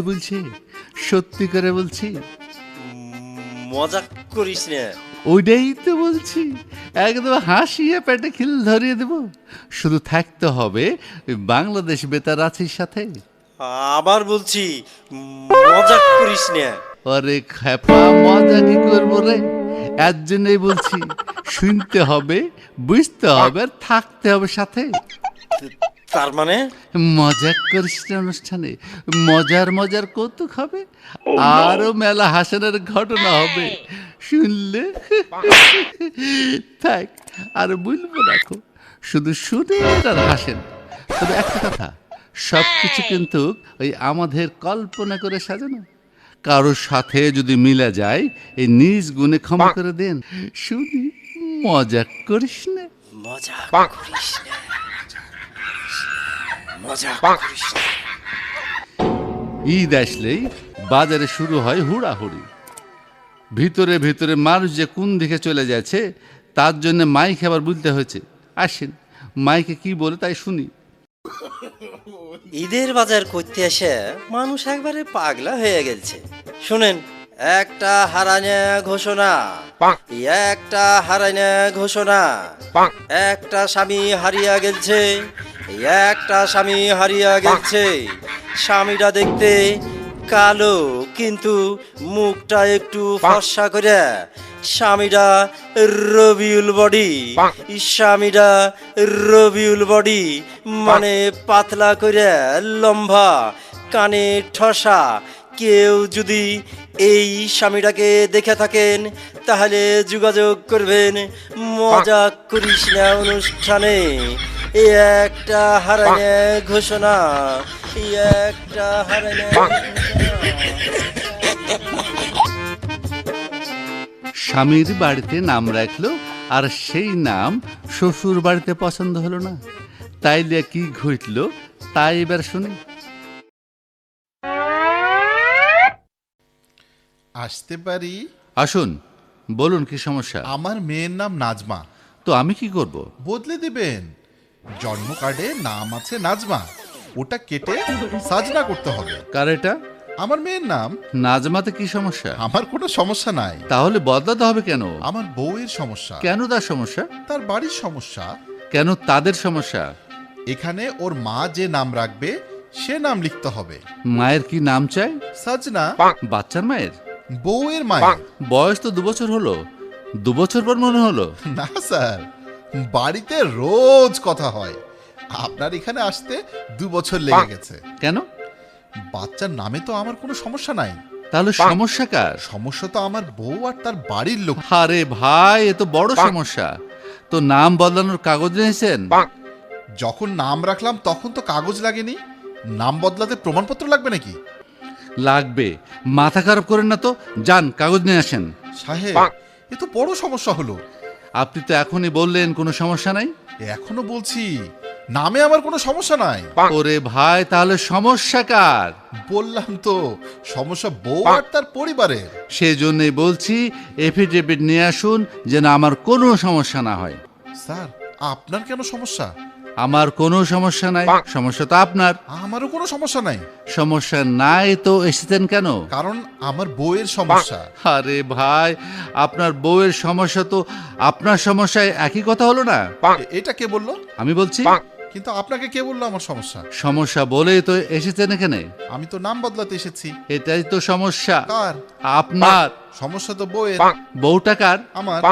বুঝলে বুঝবেহীন তো বলছে সত্যি করে বলছি। মজা করিস না। ওইটাই তো বলছি একদম হাসিয়ে পেটে খিল ধরিয়ে দেব। শুধু থাকতে হবে বাংলাদেশ বেতার আছির সাথে। আবার বলছি মজা করিস না। আরে খেপা মজা কি করব রে? এর জন্যই বলছি শুনতে হবে বুঝতে হবে আর থাকতে হবে সাথে। তার মানে? মজা করিস না অনুষ্ঠানে। মজার মজার কৌতুক হবে। আরও মেলা হাসানোর ঘটনা হবে। শুনলে? থাক আর বলব রাখো শুধু শুনে আর হাসেন। তবে একটা কথা সব কিছু কিন্তু ওই আমাদের কল্পনা করে সাজানো। কারোর সাথে যদি মিলা যায় এই নিজ গুণে ক্ষমা করে দেন। শুনি মজা করিস না? মজা করিস না। মজা করিস না। ঈদ আসলেই বাজারে শুরু হয় হুড়াহুড়ি। ভিতরে ভিতরে মানুষ যে কোন দিকে চলে যাচ্ছে তার জন্য মাইক আবার বলতে হয়েছে। আসেন মাইকে কি বলে তাই শুনি। ঈদের বাজার করতে এসে মানুষ একবারে পাগলা হয়ে গেছে। শুনেন একটা হারানা ঘোষণা একটা হারানা ঘোষণা একটা স্বামী হারিয়া গেছে একটা স্বামী হারিয়া গেছে। স্বামীটা দেখতে কালো, কিন্তু মুখটা একটু ফর্সা করে স্বামীটা রবিউল বডি। স্বামীটা রবিউল বডি মানে পাতলা করে লম্বা, কানে ঠসা। কেউ যদি এই স্বামীটাকে দেখে থাকেন, তাহলে যোগাযোগ করবেন। মজা করিস না অনুষ্ঠানে। একটা হারানে ঘোষণা একটা হারানে স্বামীর বাড়িতে নাম রাখল আর সেই নাম শ্বশুর বাড়িতে পছন্দ হলো না। তাইলে কি ঘটলো তাই এবার শুনি। আসতে পারি? আসুন বলুন কি সমস্যা? আমার মেয়ের নাম নাজমা। তো আমি কি করব? বদলে দিবেন। জন্ম কার্ডে নাম আছে নাজমা। ওটা কেটে সাজনা করতে হবে। কার এটা? আমার মেয়ের নাম। নাজমাতে কি সমস্যা? আমার কোনো সমস্যা নাই। তাহলে বদলাতে হবে কেন? আমার বউয়ের সমস্যা। কেন তার সমস্যা? তার বাড়ির সমস্যা। কেন তাদের সমস্যা? এখানে ওর মা যে নাম রাখবে সে নাম লিখতে হবে। মায়ের কি নাম চাই সাজনা। বাচ্চার মায়ের? বউয়ের মায়ের। বয়স তো দু বছর হলো। দু বছর পর মনে হলো। না স্যার। বাড়িতে রোজ কথা হয়। আপনার এখানে আসতে দু বছর লেগে গেছে। কেন? বাচ্চার নামে তো আমার কোনো সমস্যা নাই। তাহলে সমস্যা কার? সমস্যা তো আমার বউ আর তার বাড়ির লোক। আরে ভাই এ তো বড় সমস্যা। তো নাম বদলানোর কাগজ নিয়েছেন যখন নাম রাখলাম তখন তো কাগজ লাগেনি। নাম বদলাতে প্রমাণপত্র লাগবে নাকি? লাগবে। মাথা খারাপ করেন না তো। যান কাগজ নিয়ে আসেন। সাহেব এ তো বড় সমস্যা হলো। আপনি তো এখনই বললেন কোনো সমস্যা নাই? এখনও বলছি নামে আমার কোনো সমস্যা নাই। ওরে ভাই তাহলে সমস্যা কার? বললাম তো সমস্যা বউ আর তার পরিবারে সেই জন্যই বলছি এফিডেভিট নিয়ে আসুন যেন আমার কোনো সমস্যা না হয়। স্যার আপনার কেন সমস্যা? আমার কোনো সমস্যা নাই। সমস্যা তো আপনার। আমারও কোনো সমস্যা নাই। সমস্যা নাই তো এসেছেন কেন? কারণ আমার বউয়ের সমস্যা। আরে ভাই আপনার বউয়ের সমস্যা তো আপনার সমস্যায় একই কথা হলো না? এটা কে বলল? আমি বলছি। কিন্তু আপনাকে কে বলল আমার সমস্যা? সমস্যা বলেই তো এসেছেন এখানে। আমি তো নাম বদলাতে এসেছি। এটাই তো সমস্যা। আপনার। সমস্যা তো বউয়ের। বউটা কার? আমার।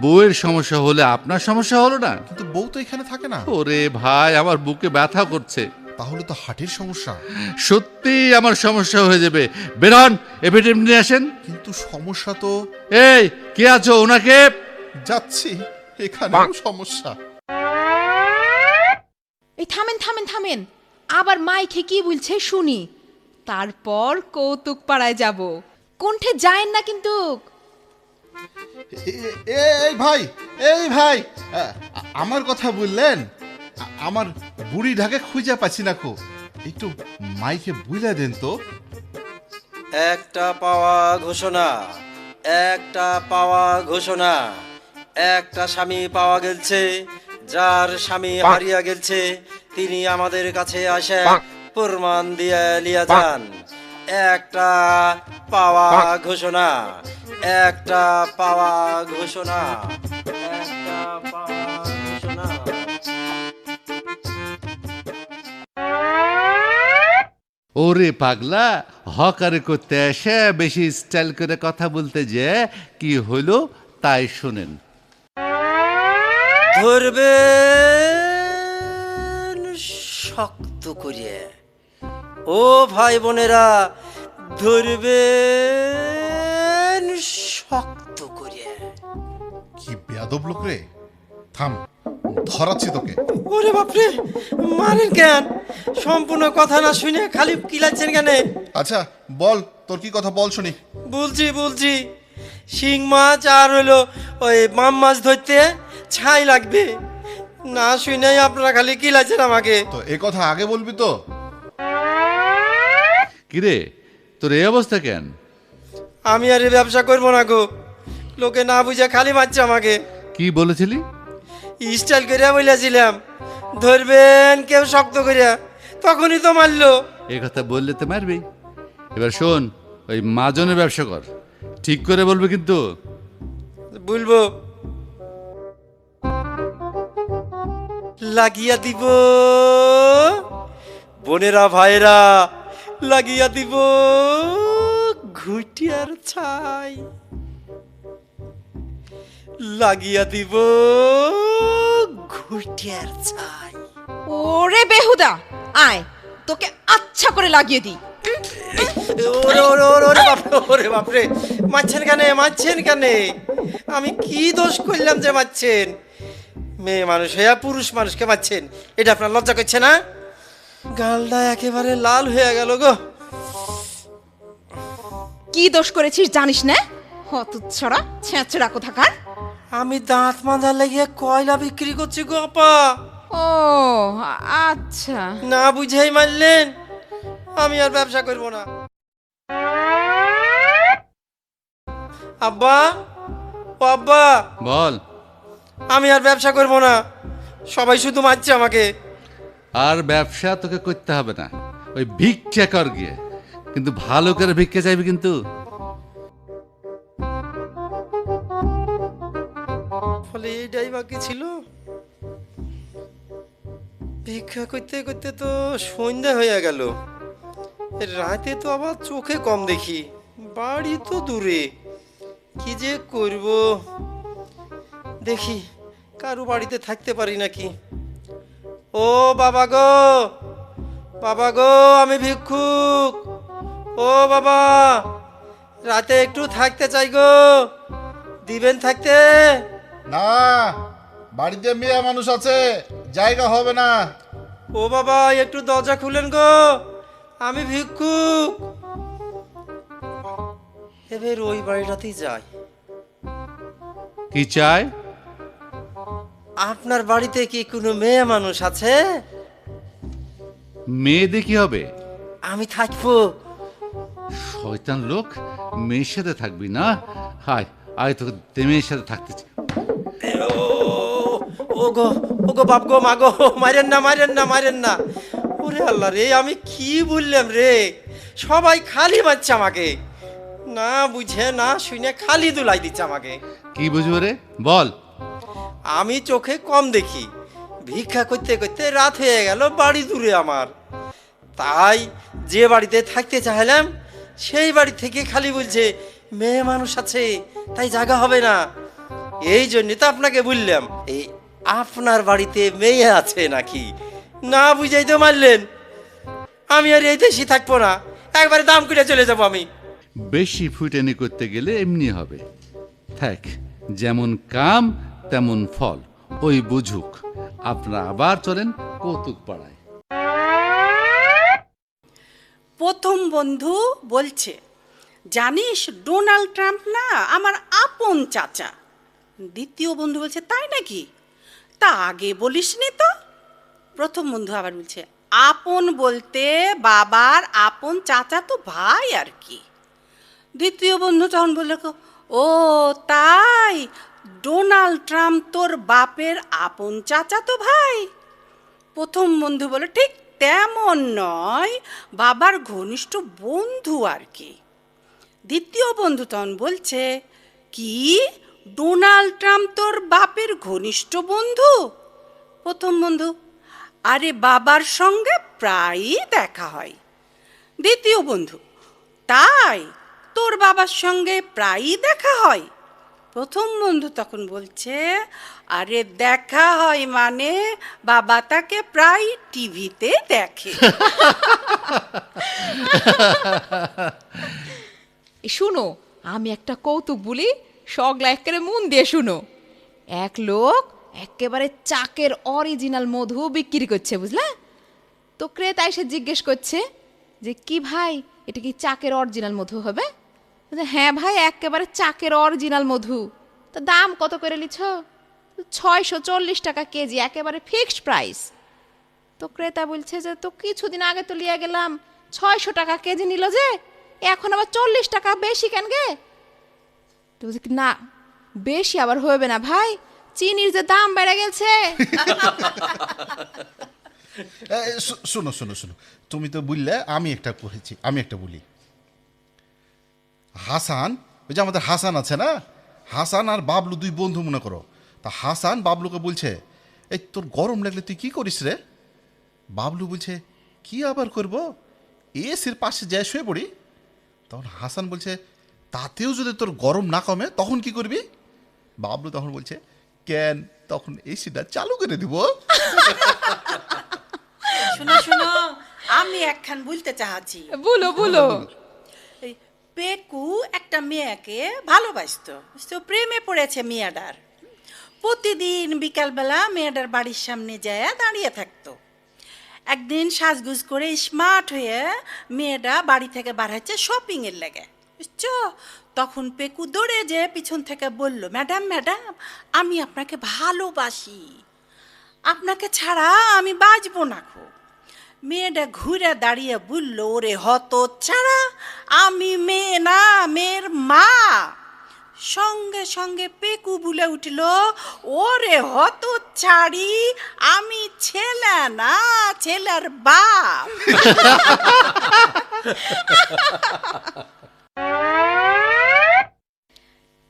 বউয়ের সমস্যা হলে আপনার সমস্যা হলো না? কিন্তু বউ তো এখানে থাকে না। ওরে ভাই আমার বুকে ব্যথা করছে। তাহলে তো হার্টের সমস্যা। সত্যি আমার সমস্যা হয়ে যাবে। বেরন এফিডেভিট নিয়ে আসেন। কিন্তু সমস্যা তো এই কে আছো ওনাকে? যাচ্ছি। এখানেও সমস্যা। এই থামেন থামেন থামেন। আবার মাইকে কি বলছে শুনি। তারপর কৌতুক পাড়ায় যাব। কোনঠে যায়েন না কিন্তু। এই ভাই এই ভাই আমার কথা বললেন আমার বুড়ি ঢাকে খুঁজে পাচ্ছি না খো একটু মাইকে বুঝলে দেন তো। একটা পাওয়া ঘোষণা একটা পাওয়া ঘোষণা একটা স্বামী পাওয়া গেছে যার স্বামী হারিয়া গেছে তিনি আমাদের কাছে আসে প্রমাণ দিয়ে লিয়া যান। একটা পাওয়া ঘোষণা একটা পাওয়া ঘোষণা একটা পাওয়া ঘোষণা। ওরে পাগলা হকারে করতে এসে বেশি স্টাইল করে কথা বলতে যে কি হলো তাই শোনেন। ধরবেন শক্ত করিয়ে। ও ভাই বোনেরা ধরবেন শক্ত করিয়ে কি বেয়াদব লোক রে? থাম ধরাচ্ছি তোকে। ওরে বাপরে মারেন কেন? সম্পূর্ণ কথা না শুনে খালি কিলাচ্ছেন কেন? আচ্ছা বল তোর কি কথা বল শুনি। বলছি বলছি শিং মাছ আর হলো ওই মাম মাছ ধরতে ছাই লাগবে। না শুনেই আপনারা খালি কিলাচ্ছেন আমাকে। তো এ কথা আগে বলবি তো? কিরে? তোর এই অবস্থা কেন? আমি আর এই ব্যবসা করব না গো। লোকে না বুঝে খালি মারছে আমাকে। কি বলেছিলি? স্টাইল করিয়া বলেছিলাম ধরবেন কেউ শক্ত করিয়া তখনই তো মারলো। এ কথা বললে তো মারবি। এবার শোন ওই মাজনের ব্যবসা কর। ঠিক করে বলবে কিন্তু। বলব। লাগিয়া দিব। বোনেরা ভাইরা লাগিয়া দিব ঘুটিয়ার ছাই। লাগিয়া দিব ঘুটিয়ার ছাই। ওরে বেহুদা আয় তোকে আচ্ছা করে লাগিয়ে দিই। ওরে ওরে ওরে ওরে বাপরে ওরে বাপরে মারছেন কেন মারছেন কেন? আমি কি দোষ করলাম যে মারছেন? মেয়ে মানুষ হইয়া পুরুষ মানুষকে মারছেন এটা আপনার লজ্জা করছে না? গালটা একেবারে লাল হয়ে গেল গো। কি দোষ করেছিস জানিস না? হতচ্ছড়া ছেঁচড়া কোথাকার? আমি দাঁত মাজার লেগে কয়লা বিক্রি করছি গো আপা। ও আচ্ছা। না বুঝেই মারলেন আমি আর ব্যবসা করব না। আব্বা ও আব্বা। বল। আমি আর ব্যবসা করব না। সবাই শুধু মারছে আমাকে। আর ব্যবসা তোকে করতে হবে না। ওই ভিক্ষা কর গিয়ে। কিন্তু ভালো করে ভিক্ষা চাইবি কিন্তু। ফলে এইটাই বাকি ছিল। ভিক্ষা করতে করতে তো সন্ধ্যা হয়ে গেল। রাতে তো আবার চোখে কম দেখি। বাড়ি তো দূরে। কি যে করব? দেখি, কারও বাড়িতে থাকতে পারি নাকি? ও বাবা গো বাবা গো আমি ভিক্ষুক। ও বাবা রাতে একটু থাকতে চাই গো। দিবেন থাকতে? না বাড়িতে মেয়ে মানুষ আছে জায়গা হবে না। ও বাবা একটু দরজা খুলেন গো। আমি ভিক্ষুক। এবার ওই বাড়িটাতেই যাই। কি চাই? আপনার বাড়িতে কি কোনো মেয়ে মানুষ আছে? মেয়ে দেখি হবে? আমি থাকব। শয়তান লোক মেয়ের সাথে থাকবি না? হায় আয় তোকে মেয়ের সাথে থাকতেছি ও ও গো ও গো বাপ গো মা গো মারেন না মারেন না মারেন না। ওরে আল্লাহ রে আমি কি বললাম রে? সবাই খালি মারছে আমাকে। না বুঝে না শুনে খালি দুলাই দিচ্ছে আমাকে। কি বুঝব রে? বল। আমি চোখে কম দেখি। ভিক্ষা করতে করতে রাত হয়ে গেল, বাড়ি দূরে আমার। তাই যে বাড়িতে থাকতে চাইলাম, সেই বাড়ি থেকে খালি বলছে, মেয়ে মানুষ আছে, তাই জায়গা হবে না। এই জন্যে তো আপনাকে বললাম, এই আপনার বাড়িতে মেয়ে আছে নাকি? না বুঝাই তো মারলেন। আমি আর এই দেশি থাকব না, একবারে দাম করে চলে যাব আমি। বেশি ফুটেনি করতে গেলে এমনি হবে। থাক, যেমন কাম তেমন ফল। ওই বুঝুক আপনারা আবার চলেন কৌতুক পাড়ায় প্রথম বন্ধু বলছে, জানিস ডোনাল্ড ট্রাম্প না আমার আপন চাচা? দ্বিতীয় বন্ধু বলছে, তাই নাকি? তা আগে বলিসনি তো। প্রথম বন্ধু আবার বলছে, আপন বলতে বাবার আপন চাচা তো ভাই আর কি। দ্বিতীয় বন্ধু তখন বলল, ও তাই ডোনাল্ড ট্রাম্প তোর বাপের আপন চাচা তো ভাই। প্রথম বন্ধু বলে ঠিক তেমন নয়, বাবার ঘনিষ্ঠ বন্ধু আর কি। দ্বিতীয় বন্ধু তখন বলছে, কি? ডোনাল্ড ট্রাম্প তোর বাপের ঘনিষ্ঠ বন্ধু? প্রথম বন্ধু, আরে বাবার সঙ্গে প্রায়ই দেখা হয়। দ্বিতীয় বন্ধু, তাই তোর বাবার সঙ্গে প্রায়ই দেখা হয়? প্রথম বন্ধু তখন বলছে, আরে দেখা হয় মানে বাবা তাকে প্রায় টিভিতে দেখে। শুনো, আমি একটা কৌতুক বলি, সগলা একেবারে মন দিয়ে শুনো। এক লোক একেবারে চাকের অরিজিনাল মধু বিক্রি করছে, বুঝলা? তো ক্রেতা এসে জিজ্ঞেস করছে যে, কি ভাই, এটা কি চাকের অরিজিনাল মধু হবে? হ্যাঁ ভাই, একেবারে চাকের অরিজিনাল মধু। তা দাম কত করে লিছ? ছয়শো চল্লিশ টাকা কেজি, একেবারে ফিক্সড প্রাইস তো ক্রেতা বলছে যে, তো কিছুদিন আগে তো লিয়ে গেলাম, ছয়শো টাকা কেজি নিল যে, এখন আবার চল্লিশ টাকা বেশি কেন গে? তো না, বেশি আবার হবে না ভাই, চিনির যে দাম বেড়ে গেছে। শোনো শোনো শোনো, তুমি তো বললে, আমি একটা করেছি, আমি একটা বলি। হাসান ওই যে আমাদের হাসান আছে না? হাসান আর বাবলু দুই বন্ধু মনে করো। তা হাসান বাবলুকে বলছে এই তোর গরম লাগলে তুই কি করিস রে? বাবলু বলছে কি আবার করব? এসির পাশে যায় শুয়ে পড়ি। তখন হাসান বলছে তাতেও যদি তোর গরম না কমে তখন কি করবি? বাবলু তখন বলছে কেন? তখন এসিটা চালু করে দিব। শোনো শোনো আমি একখান বলতে চাহাচ্ছি বলো বলো। পেকু একটা মেয়েকে ভালোবাসতো। বুঝতো প্রেমে পড়েছে মেয়েটার। প্রতিদিন বিকালবেলা মেয়েটার বাড়ির সামনে যায় দাঁড়িয়ে থাকতো। একদিন সাজগুজ করে স্মার্ট হয়ে মেয়েটা বাড়ি থেকে বার হচ্ছে শপিংয়ের লেগে। বুঝছ? তখন পেকু দৌড়ে যে পিছন থেকে বলল, ম্যাডাম ম্যাডাম, আমি আপনাকে ভালোবাসি। আপনাকে ছাড়া আমি বাঁচবো না খো মেয়েটা ঘুরে দাঁড়িয়ে বলল, ওরে হত ছাড়া, আমি মেয়ে না, মেয়ের মা। সঙ্গে সঙ্গে পেকু বলে উঠল, ওরে হত ছাড়ি, আমি ছেলে না, ছেলের বাপ।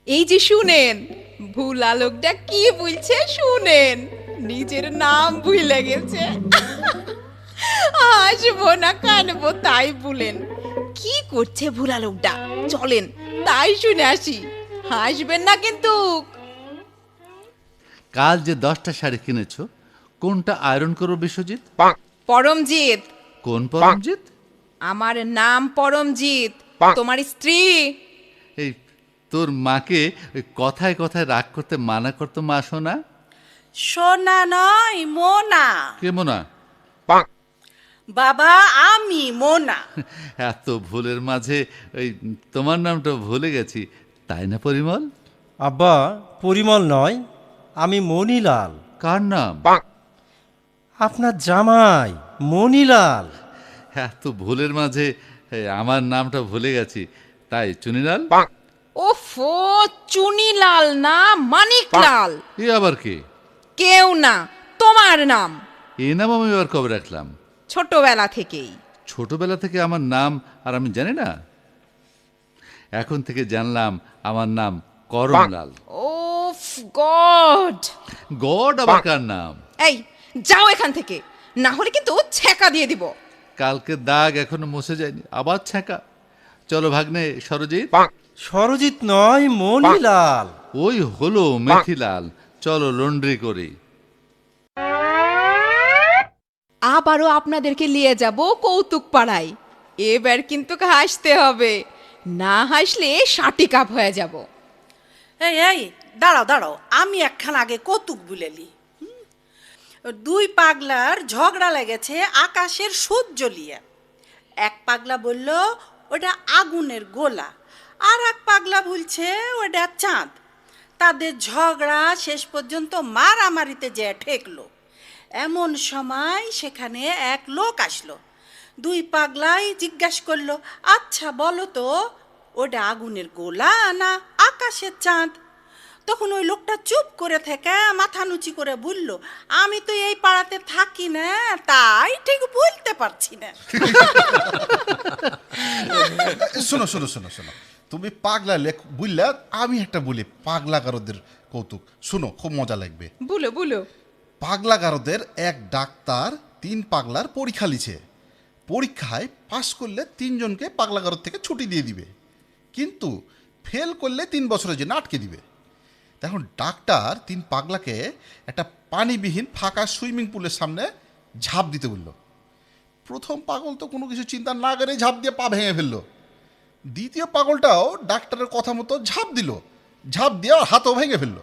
এই যে শুনেন, ভুল আলোকটা কি বলছে শুনেন, নিজের নাম ভুলে গেছে। আসব না কানবো তাই বলেন। কি করছে ভুল আলোকটা চলেন তাই শুনে আসি। হাসবেন না কিন্তু। কাল যে দশটা শাড়ি কিনেছো কোনটা আয়রন করো বিশ্বজিৎ? পরমজিৎ। কোন পরমজিৎ? আমার নাম পরমজিৎ। তোমার স্ত্রী। এই তোর মাকে ওই কথায় কথায় রাগ করতে মানা করতো মা শোনা সোনা নয় মোনা। কে মোনা? বাবা আমি মোনা। এত ভুলের মাঝে ওই তোমার নামটা ভুলে গেছি তাই না পরিমল? আব্বা পরিমল নয় আমি মণিলাল। কার নাম? আপনার জামাই মণিলাল। এত ভুলের মাঝে আমার নামটা ভুলে গেছি তাই চুনিলাল? ওফো চুনিলাল না মানিকলাল। এ আবার কে? কেউ না তোমার নাম। এ নাম আমি এবার কবে রাখলাম? ছোটবেলা থেকেই। ছোটবেলা থেকে আমার নাম আর আমি জানি না? এখন থেকে জানলাম আমার নাম করমলাল। ওফ গড! গড আবার কার নাম? এই যাও এখান থেকে। না হলে কিন্তু ছেকা দিয়ে দিব। কালকে দাগ এখনও মুছে যায়নি আবার ছ্যাঁকা। চলো ভাগ্নে সরজিৎ। সরজিৎ নয় মনিলাল ওই হলো মেথিলাল। চলো লন্ড্রি করি। আবারও আপনাদেরকে নিয়ে যাব কৌতুক পাড়ায় এবার কিন্তু হাসতে হবে। না হাসলে ষাটি কাপ হয়ে যাব। এই এই, দাঁড়াও দাঁড়াও। আমি একখান আগে কৌতুক বুলেলি? দুই পাগলার ঝগড়া লেগেছে আকাশের সূর্য লিয়ে। এক পাগলা বলল, ওটা আগুনের গোলা। আর এক পাগলা বলছে ওটা চাঁদ। তাদের ঝগড়া শেষ পর্যন্ত মারামারিতে যে ঠেকলো। এমন সময় সেখানে এক লোক আসলো। দুই পাগলাই জিজ্ঞাসা করল আচ্ছা বলো তো ওটা আগুনের গোলা না আকাশের চাঁদ? তখন ওই লোকটা চুপ করে থেকে মাথা নুচি করে বলল আমি তো এই পাড়াতে থাকি না তাই ঠিক বলতে পারছি না। শোনো শোনো শোনো শোনো তুমি পাগলা লেখ বুঝলা আমি একটা বলি পাগলা গারদের কৌতুক। শোনো খুব মজা লাগবে। বুলো বুলো। পাগলা গারদের এক ডাক্তার তিন পাগলার পরীক্ষা লিছে পরীক্ষায় পাশ করলে তিনজনকে পাগলা গারদ থেকে ছুটি দিয়ে দিবে। কিন্তু ফেল করলে তিন বছরের জন্য আটকে দিবে। তখন ডাক্তার তিন পাগলাকে একটা পানিবিহীন ফাঁকা সুইমিং পুলের সামনে ঝাঁপ দিতে বলল। প্রথম পাগল তো কোনো কিছু চিন্তা না করে ঝাঁপ দিয়ে পা ভেঙে ফেলল। দ্বিতীয় পাগলটাও ডাক্তারের কথা মতো ঝাঁপ দিল। ঝাঁপ দিয়ে হাতও ভেঙে ফেলল।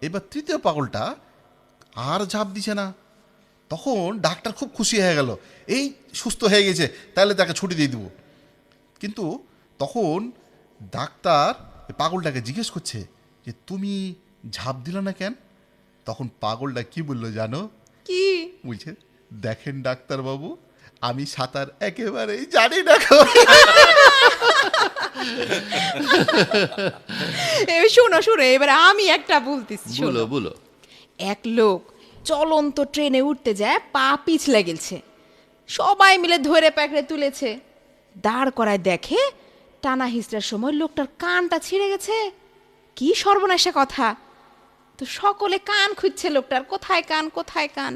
এবার তৃতীয় পাগলটা আর ঝাঁপ দিছে না। তখন ডাক্তার খুব খুশি হয়ে গেল। এই সুস্থ হয়ে গেছে তাহলে তাকে ছুটি দিয়ে দিব। কিন্তু তখন ডাক্তার এই পাগলটাকে জিজ্ঞেস করছে যে তুমি ঝাঁপ দিল না কেন? তখন পাগলটা কি বলল জানো? কি? বলছে দেখেন ডাক্তারবাবু আমি সাঁতার একেবারেই জানি না গো।" এই শোনো শোনো এবার আমি একটা বলতেছি বুলো শোনো। বুলো। এক লোক চলন্ত ট্রেনে উঠতে যায়, পা পিছলে গেছে সবাই মিলে ধরে প্যাকড়ে তুলেছে। দাঁড় করায় দেখে টানা হিসড়ার সময় লোকটার কানটা ছিঁড়ে গেছে। কি সর্বনাশা কথা! তো সকলে কান খুঁজছে লোকটার, কোথায় কান কোথায় কান?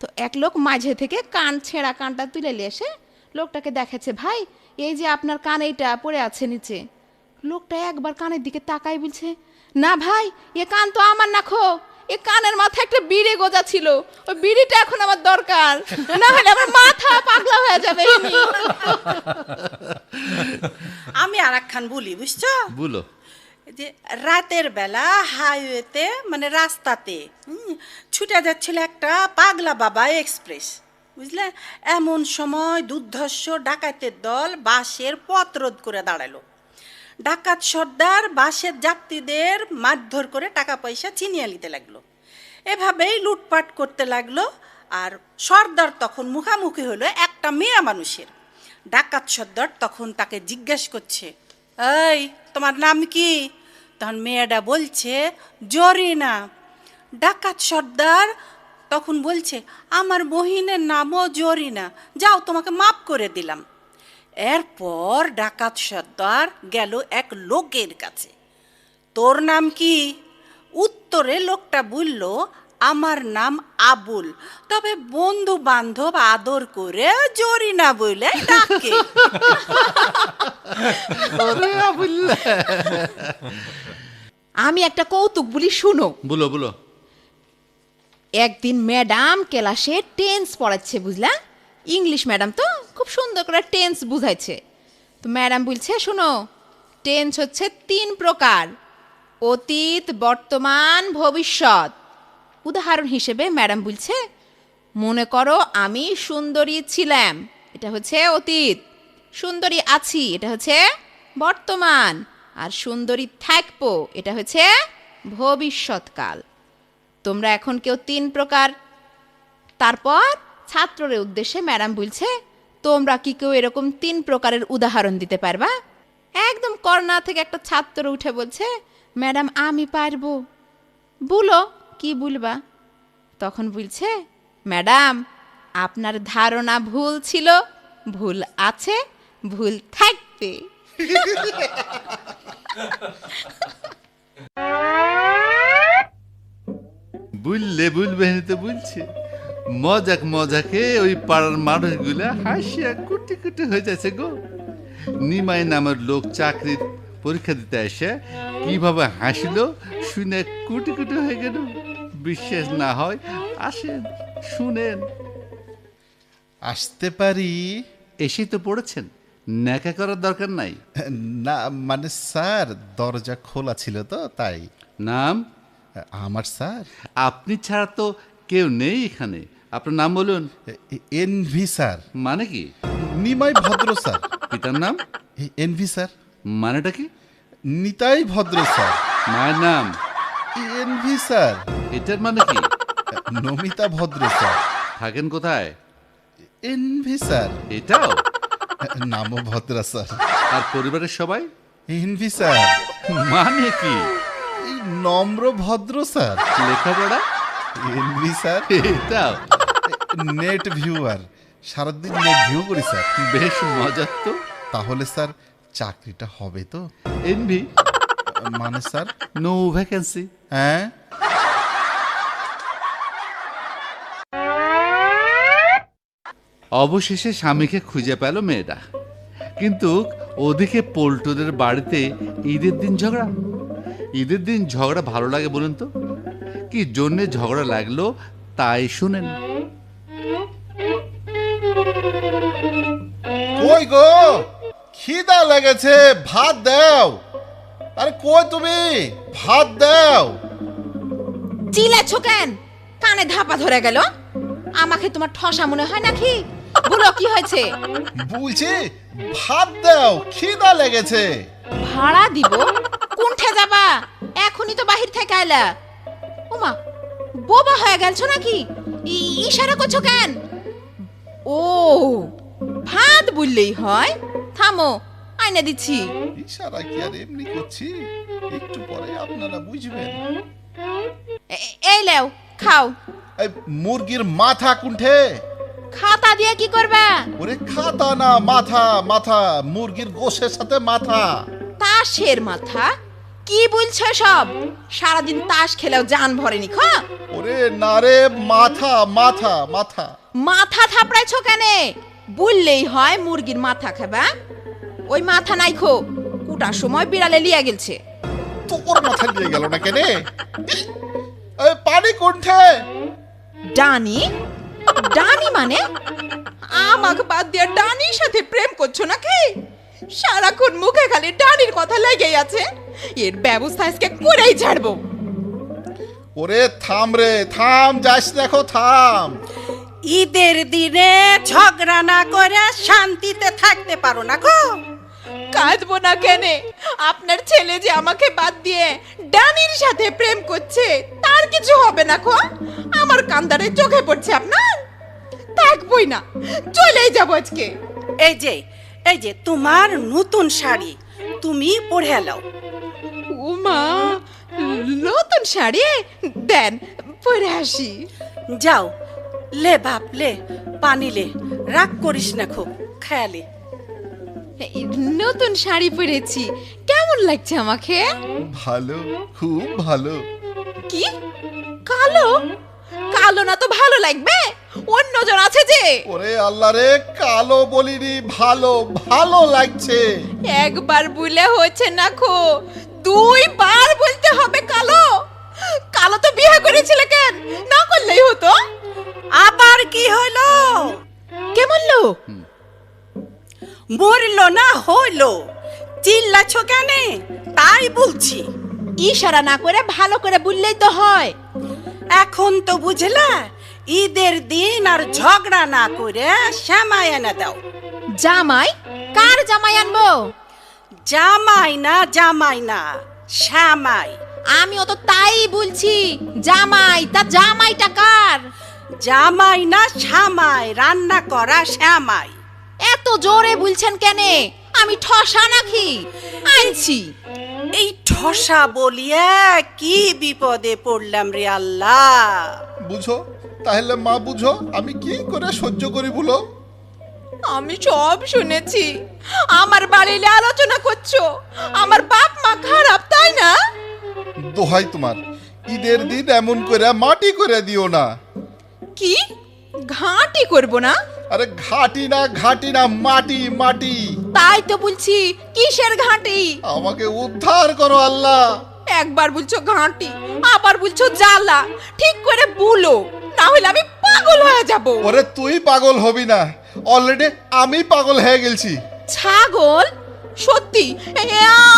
তো এক লোক মাঝে থেকে কান ছেঁড়া কানটা তুলে নিয়ে এসে লোকটাকে দেখাচ্ছে, ভাই, এই যে আপনার কান, এইটা পড়ে আছে নিচে। লোকটা একবার কানের দিকে তাকাই বলছে, না ভাই, এ কান তো আমার না খো। এ কানের মাথায় একটা বিড়ি গোজা ছিল। ওই বিড়িটা এখন আমার দরকার। না হলে আমার মাথা পাগলা হয়ে যাবে আমি আর একখান বলি বুঝছ? বলো। যে রাতের বেলা হাইওয়েতে মানে রাস্তাতে ছুটে যাচ্ছিল একটা পাগলা বাবা এক্সপ্রেস। বুঝলে? এমন সময় দুর্ধর্ষ ডাকাতের দল বাসের পথ রোধ করে দাঁড়াল। ডাকাত সর্দার বাসের যাত্রীদের মারধর করে টাকা পয়সা ছিনিয়ে নিতে লাগল। এভাবেই লুটপাট করতে লাগল আর সর্দার তখন মুখামুখি হলো একটা মেয়ে মানুষের। ডাকাত সর্দার তখন তাকে জিজ্ঞেস করছে, এই, তোমার নাম কি? তখন মেয়েটা বলছে, জরিনা। ডাকাত সর্দার তখন বলছে, আমার বহিনের নামও জরিনা। যাও, তোমাকে মাফ করে দিলাম। এরপর ডাকাত সর্দার গেল এক লোকের কাছে। তোর নাম কি? উত্তরে লোকটা বলল আমার নাম আবুল। তবে বন্ধু বান্ধব আদর করে জরিনা বলে ডাকে। আমি একটা কৌতুক বলি শুনো। বলো বলো। একদিন ম্যাডাম ক্লাসে টেন্স পড়াচ্ছে বুঝলা? ইংলিশ ম্যাডাম তো খুব সুন্দর করে টেন্স বুঝাইছে। তো ম্যাডাম বলছে, শোনো, টেন্স হচ্ছে তিন প্রকার, অতীত, বর্তমান, ভবিষ্যৎ। উদাহরণ হিসেবে ম্যাডাম বলছে, মনে করো আমি সুন্দরী ছিলাম, এটা হচ্ছে অতীত। সুন্দরী আছি, এটা হচ্ছে বর্তমান। আর সুন্দরী থাকব, এটা হচ্ছে ভবিষ্যৎকাল। তোমরা এখন কেউ তিন প্রকার। তারপর ছাত্রদের উদ্দেশ্যে ম্যাডাম বলছে, তোমরা কি কেউ এরকম তিন প্রকারের উদাহরণ দিতে পারবা? একদম করোনা থেকে একটা ছাত্র উঠে বলছে, ম্যাডাম, আমি পারব। বলো, কি বলবা? তখন বলছে, ম্যাডাম, আপনার ধারণা ভুল ছিল, ভুল আছে, ভুল থাকবে। বুললে বুলবে তো বুলছে। মজাক মজাকে ওই পাড়ার মানুষগুলা হাসিয়া কুটি কুটি হয়ে যাচ্ছে গো। নিমাই নামের লোক চাকরির পরীক্ষা দিতে এসে কীভাবে হাসিল শুনে কুটি কুটি হয়ে গেল। বিশ্বাস না হয় আসেন শুনেন। আসতে পারি? এসেই তো পড়েছেন ন্যাকা করার দরকার নাই। না মানে স্যার দরজা খোলা ছিল তো তাই। নাম? আমার স্যার। আপনি ছাড়া তো কেউ নেই এখানে। আপনার নাম বলুন? N V sir. মানে কি? নিমাই ভদ্র স্যার। পিতার নাম? N V sir. মানেটা কি? নিতাই ভদ্র স্যার। মায়ের নাম? N V sir. এটার মানে কি? নমিতা ভদ্র স্যার। থাকেন কোথায়? N V sir. এটাও? নামও ভদ্রা স্যার। আর পরিবারের সবাই? N V sir. মানে কি? নম্র ভদ্র স্যার। লেখাপড়া? N V sir. এটাও? নেট ভিউয়ার সারাদিন নেট ভিউ করি স্যার। বেশ মজার তো। তাহলে স্যার চাকরিটা হবে তো? এনভি মানে স্যার? নো ভ্যাকেন্সি হ্যাঁ? অবশেষে স্বামীকে খুঁজে পেল মেয়েটা। কিন্তু ওদিকে পল্টুদের বাড়িতে ঈদের দিন ঝগড়া। ঈদের দিন ঝগড়া ভালো লাগে বলুন তো? কি জন্যে ঝগড়া লাগল তাই শুনেন। গো। খিদা লেগেছে ভাত দাও। আরে কই তুমি? ভাত দাও। চিল্লাচ্ছ কেন? কানে ধাপা ধরে গেল। আমাকে তোমার ঠসা মনে হয় নাকি? বলো কি হয়েছে? বলছি ভাত দাও খিদা লেগেছে। ভাড়া দিব? কোনঠে যাবা? এখনই তো বাহির থেকে আইলা ওমা বোবা হয়ে গেলছো নাকি? ই- ইশারা করছ কেন? ও ভাত বললেই হয়। থামো আয়না দিচ্ছি। ইশারা কি আর এমনি করছি? একটু পরে আপনারা বুঝবেন। এ- এই লেও খাও। এই মুরগির মাথা কুণ্ঠে। খাতা দিয়ে কি করবা? ওরে খাতা না মাথা মাথা মুরগির গোশের সাথে মাথা। তাসের মাথা? কি বলছো সব? সারাদিন তাস খেলেও জান ভরেনি খ। ওরে না রে মাথা মাথা মাথা। মাথা থাপড়াইছো কেন? বললেই হয় মুরগির মাথা খাবা ওই মাথা নাই খো কুটার সময় বিড়ালে লিয়া গেলছে। তোর মাথা নিয়ে গেল না কেনে? এই পানি কুণ্ঠে ডানি? ডানি মানে? আমাকে বাদ দিয়ে ডানির সাথে প্রেম করছ নাকি? সারাক্ষণ মুখে খালি ডানির কথা লেগেই আছে। এর ব্যবস্থা আজকে করেই ছাড়বো। ওরে থাম রে থাম যাস দেখো থাম। ঈদের দিনে ঝগড়া না করে শান্তিতে থাকতে পারো না গো। কাঁদবো না কেনে? আপনার ছেলে যে আমাকে বাদ দিয়ে ডানির সাথে প্রেম করছে তার কিছু হবে না খো আমার কান্দারে চোখে পড়ছে আপনার। থাকবই না। চলেই যাব আজকে। এই যে এই যে তোমার নতুন শাড়ি তুমি পরে লাও উমা নতুন শাড়ি? দেন পরে আসি। যাও লে বাপ লে পানি লে। রাগ করিস না খুব খেয়ালে। এই নতুন শাড়ি পরেছি। কেমন লাগছে আমাকে? ভালো খুব ভালো। কি? কালো? কালো না তো ভালো লাগবে? অন্যজন আছে যে। ওরে আল্লাহ রে কালো বলিনি ভালো ভালো লাগছে। একবার বলে হচ্ছে না খো দুইবার বলতে হবে কালো। কালো তো কেমন লো? মরলো না হইল চিল্লাছ কেন? তাই বলছি। ইশারা না করে ভালো করে বললেই তো হয়। এখন তো বুঝলা ঈদের দিন আর ঝগড়া না করে শ্যামাই এনে দাও। জামাই? কার জামাই আনব? জামাই না জামাই না শ্যামাই। আমিও তো তাই বলছি। জামাই তা জামাইটা কার? জামাই না শ্যামাই রান্না করা শ্যামাই। এত জোরে বলছেন কেনে? আমি ঠসা নাকি? আনছি। এই ঠসা বলিয়া কি বিপদে পড়লাম রে আল্লাহ? বুঝো তাহলে মা বুঝো আমি কি করে সহ্য করি বলো? আমি সব শুনেছি। আমার বাড়িতে আলোচনা করছ। আমার বাপ মা খারাপ তাই না? দোহাই তোমার ঈদের দিন এমন করে মাটি করে দিও না। কি? ঘাঁটি করব না? আরে ঘাটি না ঘাটি না মাটি মাটি। তাই তো বলছি কিসের ঘাঁটি? আমাকে উদ্ধার করো আল্লাহ। একবার বলছো ঘাঁটি আবার বলছো জ্বালা। ঠিক করে বলো না হলে আমি পাগল হয়ে যাব। ওরে তুই পাগল হবি না। অলরেডি আমি পাগল হয়ে গেছি ছাগল? সত্যি এ,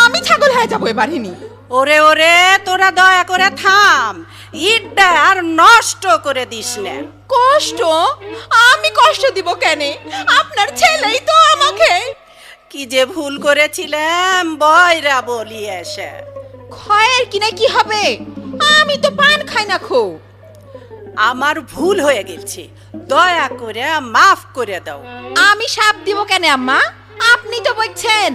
আমি ছাগল হয়ে যাব এবারিনি ওরে ওরে তোরা দয়া করে থাম। ঈদটা আর নষ্ট করে দিস না। কষ্ট? আমি কষ্ট দিব কেন? আপনার ছেলেই তো আমাকে। কি যে ভুল করেছিলাম বয়রা বলি এসে। ক্ষয়ের কিনে কি হবে? আমি তো পান খাই না খো আমার ভুল হয়ে গেছে। দয়া করে মাফ করে দাও। আমি সাপ দিব কেন আম্মা? আপনি তো বলছেন।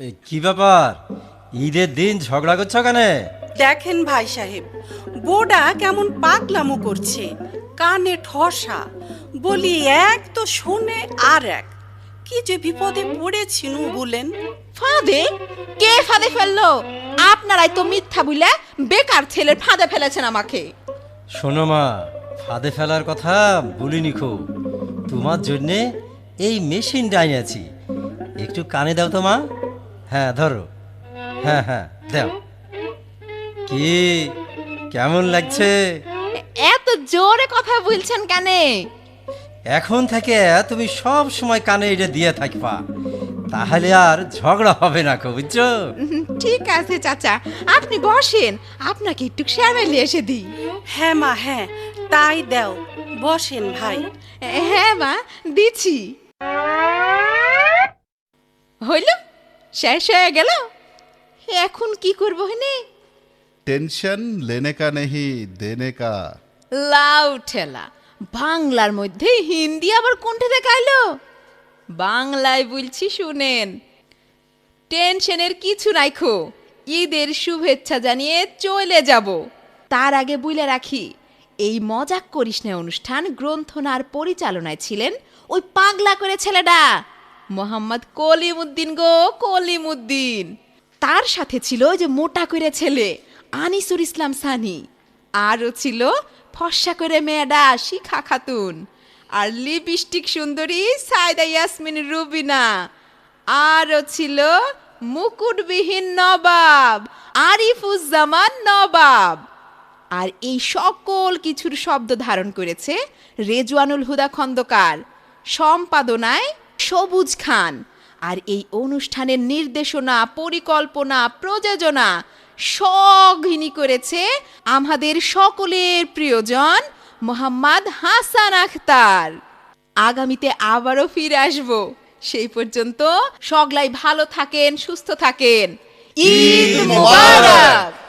এই কি ব্যাপার? ঈদের দিন ঝগড়া করছ কেন? দেখেন ভাই সাহেব বোডা কেমন পাগলামো করছে কানে ঠসা বলি এক তো শোনে আর এক। কি যে বিপদে পড়েছিনু বলেন। ফাঁদে? কে ফাঁদে ফেলল? আপনারাই তো মিথ্যা বুঝলে বেকার ছেলের ফাঁদে ফেলেছেন আমাকে। শোনো মা ফাঁদে ফেলার কথা বলিনি খুব। তোমার জন্যে এই মেশিনটা আনিয়েছি একটু কানে দাও তো মা। হ্যাঁ ধরো। হ্যাঁ হ্যাঁ দাও। কি? কেমন লাগছে? এত জোরে কথা বলছেন কেন? এখন থেকে তুমি সব সময় কানে এটা দিয়ে থাকবা। তাহলে আর ঝগড়া হবে না কো বুঝছ? ঠিক আছে চাচা আপনি বসেন আপনাকে একটু শ্যামেলি এসে দিই। হ্যাঁ মা হ্যাঁ তাই দাও বসেন ভাই। হ্যাঁ মা দিচ্ছি। হইল শেষ হয়ে গেল? এখন কি করব হেনে টেনশন, লেনে কা নেহি দেনে কা। লাউ ঠেলা। বাংলার মধ্যে হিন্দি আবার কোনটা দেখাইলো? বাংলায় বলছি, শুনেন। টেনশনের কিছু রাখো ঈদের শুভেচ্ছা জানিয়ে চলে যাব। তার আগে বুলে রাখি, এই মজাক করিস না অনুষ্ঠান গ্রন্থনার পরিচালনায় ছিলেন ওই পাগলা করে ছেলেটা, মোহাম্মদ কলিমুদ্দিন গো, কলিমুদ্দিন। তার সাথে ছিল যে মোটা করে ছেলে আনিসুর ইসলাম সানি। আরও ছিল ফর্সা করে মেয়েডা শিখা খাতুন। আর লিপস্টিক সুন্দরী সায়দা ইয়াসমিন রুবিনা। আরও ছিল মুকুটবিহীন নবাব, আরিফুজ্জামান নবাব। আর এই সকল কিছুর শব্দ ধারণ করেছে রেজওয়ানুল হুদা খন্দকার। সম্পাদনায় সবুজ খান। আর এই অনুষ্ঠানের নির্দেশনা, পরিকল্পনা, প্রযোজনা সঘিনী করেছে আমাদের সকলের প্রিয়জন মোহাম্মদ হাসান আখতার। আগামীতে আবারও ফিরে আসব। সেই পর্যন্ত সগলাই ভালো থাকেন সুস্থ থাকেন। ঈদ মুবারক!